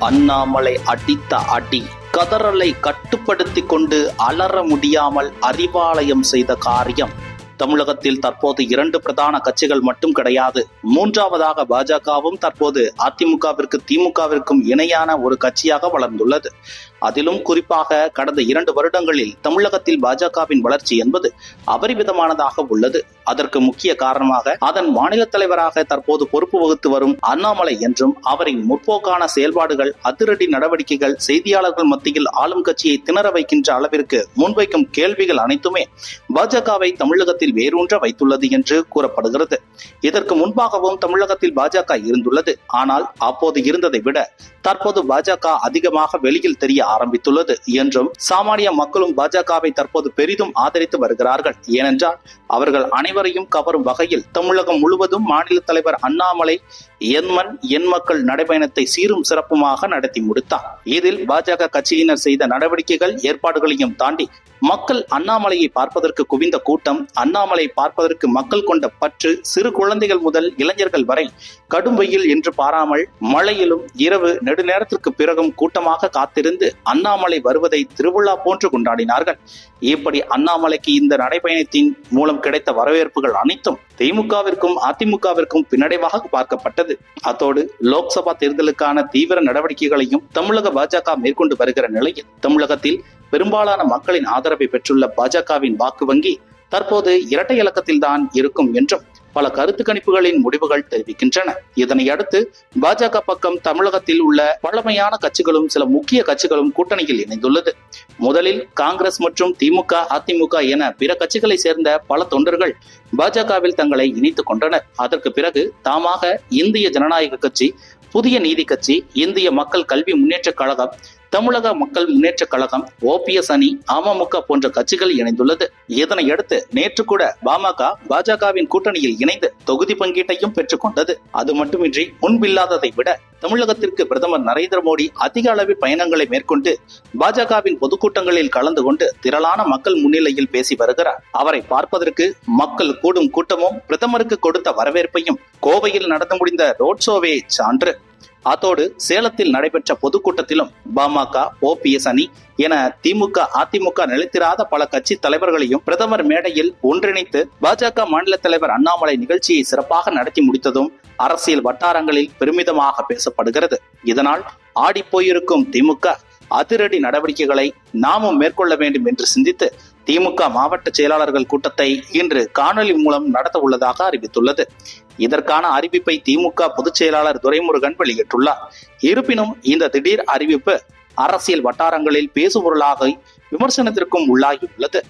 அண்ணாமலை அடித்த அடி. கதறலை கட்டுப்படுத்தி கொண்டு அலற முடியாமல் அறிவாலயம் செய்த காரியம். தமிழகத்தில் தற்போது இரண்டு பிரதான கட்சிகள் மட்டும் கிடையாது. மூன்றாவதாக பாஜகவும் தற்போது அதிமுகவிற்கு திமுகவிற்கும் இணையான ஒரு கட்சியாக வளர்ந்துள்ளது. அதிலும் குறிப்பாக கடந்த இரண்டு வருடங்களில் தமிழகத்தில் பாஜகவின் வளர்ச்சி என்பது அபரிமிதமானதாக உள்ளது. அதற்கு முக்கிய காரணமாக அதன் மாநில தலைவராக தற்போது பொறுப்பு வகுத்து வரும் அண்ணாமலை என்றும் அவரின் முற்போக்கான செயல்பாடுகள் அதிரடி நடவடிக்கைகள் செய்தியாளர்கள் மத்தியில் ஆளும் கட்சியை திணற வைக்கின்ற அளவிற்கு முன்வைக்கும் கேள்விகள் அனைத்துமே பாஜகவை தமிழகத்தில் வேரூன்ற வைத்துள்ளது என்று கூறப்படுகிறது. இதற்கு முன்பாகவும் தமிழகத்தில் பாஜக இருந்துள்ளது. ஆனால் அப்போது இருந்ததை விட தற்போது பாஜக அதிகமாக வெளியில் தெரிய ஆரம்பித்துள்ளது என்றும் சாமானிய மக்களும் பாஜகவை தற்போது பெரிதும் ஆதரித்து வருகிறார்கள். ஏனென்றால் அவர்கள் அனைவரையும் கவரும் வகையில் தமிழகம் முழுவதும் மாநில தலைவர் அண்ணாமலை எண்மண் எண் மக்கள் நடைபயணத்தை சீரும் சிறப்புமாக நடத்தி முடித்தார். இதில் பாஜக கட்சியினர் செய்த நடவடிக்கைகள் ஏற்பாடுகளையும் தாண்டி மக்கள் அண்ணாமலையை பார்ப்பதற்கு குவிந்த கூட்டம் அண்ணாமலை பார்ப்பதற்கு மக்கள் கொண்ட பற்று சிறு குழந்தைகள் முதல் இளைஞர்கள் வரை கடும் வெயில் என்று பாராமல் மழையிலும் இரவு நெடுநேரத்திற்கு பிறகும் கூட்டமாக காத்திருந்து அண்ணாமலை வருவதை திருவிழா போன்று கொண்டாடினார்கள். இப்படி அண்ணாமலைக்கு இந்த நடைபயணத்தின் மூலம் கிடைத்த வரவேற்புகள் அனைத்தும் திமுகவிற்கும் அதிமுகவிற்கும் பின்னடைவாக பார்க்கப்பட்டது. அத்தோடு லோக்சபா தேர்தலுக்கான தீவிர நடவடிக்கைகளையும் தமிழக பாஜக மேற்கொண்டு வருகிற நிலையில் தமிழகத்தில் பெரும்பாலான மக்களின் ஆதரவை பெற்றுள்ள பாஜகவின் வாக்கு வங்கி தற்போது இரட்டை இலக்கத்தில் தான் இருக்கும் என்றும் பல கருத்து கணிப்புகளின் முடிவுகள் தெரிவிக்கின்றன. இதனை அடுத்து பாஜக பக்கம் தமிழகத்தில் உள்ள பழமையான கட்சிகளும் சில முக்கிய கட்சிகளும் கூட்டணியில் இணைந்துள்ளது. முதலில் காங்கிரஸ் மற்றும் திமுக அதிமுக என பிற கட்சிகளை சேர்ந்த பல தொண்டர்கள் பாஜகவில் தங்களை இணைத்துக் கொண்டனர். அதற்கு பிறகு தாமாக இந்திய ஜனநாயக கட்சி புதிய நீதி கட்சி இந்திய மக்கள் கல்வி முன்னேற்றக் கழகம் தமிழக மக்கள் முன்னேற்ற கழகம் ஓபிஎஸ் அணி அமமுக போன்ற கட்சிகள் இணைந்துள்ளது. இதனையடுத்து நேற்று கூட பாமக பாஜகவின் கூட்டணியில் இணைந்து தொகுதி பங்கீட்டையும் பெற்றுக்கொண்டது அது மட்டுமின்றி முன்பில்லாததை விட தமிழகத்திற்கு பிரதமர் நரேந்திர மோடி அதிக அளவில் பயணங்களை மேற்கொண்டு பாஜகவின் பொதுக்கூட்டங்களில் கலந்து கொண்டு திரளான மக்கள் முன்னிலையில் பேசி வருகிறார். அவரை பார்ப்பதற்கு மக்கள் கூடும் கூட்டமும் பிரதமருக்கு கொடுத்த வரவேற்பையும் கோவையில் நடந்து முடிந்த ரோட் ஷோவே சான்று. அத்தோடு சேலத்தில் நடைபெற்ற பொதுக்கூட்டத்திலும் பாமக ஓபிஎஸ் அணி என திமுக அதிமுக நிலைத்திராத பல கட்சி தலைவர்களையும் பிரதமர் மேடையில் ஒன்றிணைத்து பாஜக மாநில தலைவர் அண்ணாமலை நிகழ்ச்சியை சிறப்பாக நடத்தி முடித்ததும் அரசியல் வட்டாரங்களில் பெருமிதமாக பேசப்படுகிறது. இதனால் ஆடிப்போயிருக்கும் திமுக அதிரடி நடவடிக்கைகளை நாமும் மேற்கொள்ள வேண்டும் என்று சிந்தித்து திமுக மாவட்ட செயலாளர்கள் கூட்டத்தை இன்று காணொலி மூலம் நடத்த உள்ளதாக அறிவித்துள்ளது. இதற்கான அறிவிப்பை திமுக பொதுச் செயலாளர் துரைமுருகன் வெளியிட்டுள்ளார். இருப்பினும் இந்த திடீர் அறிவிப்பு அரசியல் வட்டாரங்களில் பேசுபொருளாக விமர்சனத்திற்கும் உள்ளாகியுள்ளது.